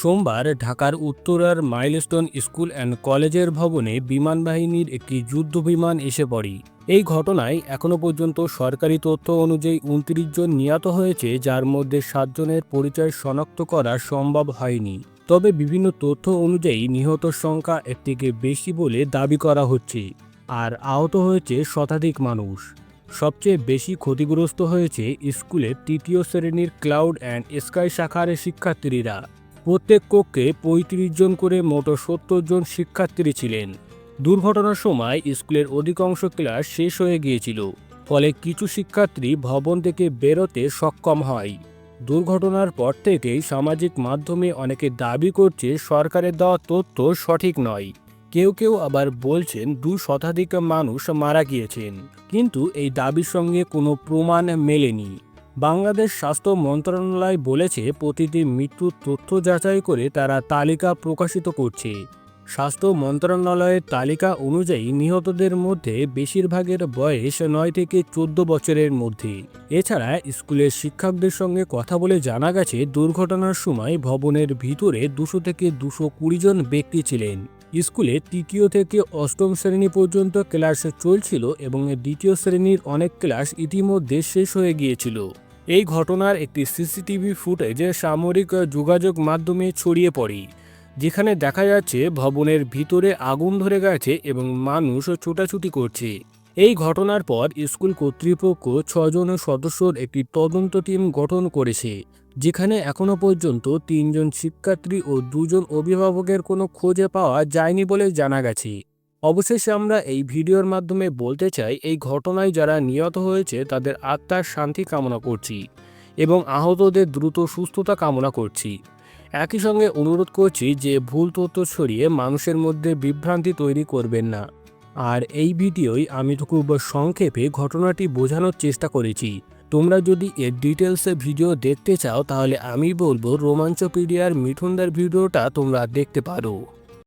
সোমবার ঢাকার উত্তরার মাইলস্টোন স্কুল অ্যান্ড কলেজের ভবনে বিমান বাহিনীর একটি যুদ্ধ বিমান এসে পড়ে। এই ঘটনায় এখনও পর্যন্ত সরকারি তথ্য অনুযায়ী উনত্রিশ জন নিহত হয়েছে, যার মধ্যে সাতজনের পরিচয় শনাক্ত করা সম্ভব হয়নি। তবে বিভিন্ন তথ্য অনুযায়ী নিহত সংখ্যা এর থেকে বেশি বলে দাবি করা হচ্ছে, আর আহত হয়েছে শতাধিক মানুষ। সবচেয়ে বেশি ক্ষতিগ্রস্ত হয়েছে স্কুলের তৃতীয় শ্রেণির ক্লাউড অ্যান্ড স্কাই শাখার শিক্ষার্থীরা। প্রত্যেক কক্ষে পঁয়ত্রিশ জন করে মোট সত্তর জন শিক্ষার্থী ছিলেন। দুর্ঘটনার সময় স্কুলের অধিকাংশ ক্লাস শেষ হয়ে গিয়েছিল, ফলে কিছু শিক্ষার্থী ভবন থেকে বেরোতে সক্ষম হয়। দুর্ঘটনার পর থেকেই সামাজিক মাধ্যমে অনেকে দাবি করছে সরকারের দেওয়া তথ্য সঠিক নয়। কেউ কেউ আবার বলছেন দু শতাধিক মানুষ মারা গিয়েছেন, কিন্তু এই দাবির সঙ্গে কোনো প্রমাণ মেলেনি। বাংলাদেশ স্বাস্থ্য মন্ত্রণালয় বলেছে, প্রতিটি মৃত্যুর তথ্য যাচাই করে তারা তালিকা প্রকাশিত করছে। স্বাস্থ্য মন্ত্রণালয়ের তালিকা অনুযায়ী নিহতদের মধ্যে বেশিরভাগের বয়স নয় থেকে চোদ্দ বছরের মধ্যে। এছাড়া স্কুলের শিক্ষকদের সঙ্গে কথা বলে জানা গেছে, দুর্ঘটনার সময় ভবনের ভিতরে দুশো থেকে দুশো কুড়ি জন ব্যক্তি ছিলেন। স্কুলে তৃতীয় থেকে অষ্টম শ্রেণি পর্যন্ত ক্লাস চলছিল এবং দ্বিতীয় শ্রেণির অনেক ক্লাস ইতিমধ্যে শেষ হয়ে গিয়েছিল। এই ঘটনার একটি সিসিটিভি ফুটেজ সামরিক যোগাযোগ মাধ্যমে ছড়িয়ে পড়ে, যেখানে দেখা যাচ্ছে ভবনের ভিতরে আগুন ধরে গেছে এবং মানুষ ছোটাছুটি করছে। এই ঘটনার পর স্কুল কর্তৃপক্ষ ছজন সদস্যর একটি তদন্ত টিম গঠন করেছে, যেখানে এখনও পর্যন্ত তিনজন শিক্ষার্থী ও দুজন অভিভাবকের কোনো খোঁজে পাওয়া যায়নি বলে জানা গেছে। অবশেষে আমরা এই ভিডিওর মাধ্যমে বলতে চাই, এই ঘটনায় যারা নিহত হয়েছে তাদের আত্মার শান্তি কামনা করছি এবং আহতদের দ্রুত সুস্থতা কামনা করছি। একই সঙ্গে অনুরোধ করছি যে ভুল তথ্য ছড়িয়ে মানুষের মধ্যে বিভ্রান্তি তৈরি করবেন না। আর এই ভিডিওই আমি তো খুব সংক্ষেপে ঘটনাটি বোঝানোর চেষ্টা করেছি। তোমরা যদি এর ডিটেলসে ভিডিও দেখতে চাও, তাহলে আমি বলব রোমাঞ্চপিডিয়ার মিঠুনদার ভিডিওটা তোমরা দেখতে পারো।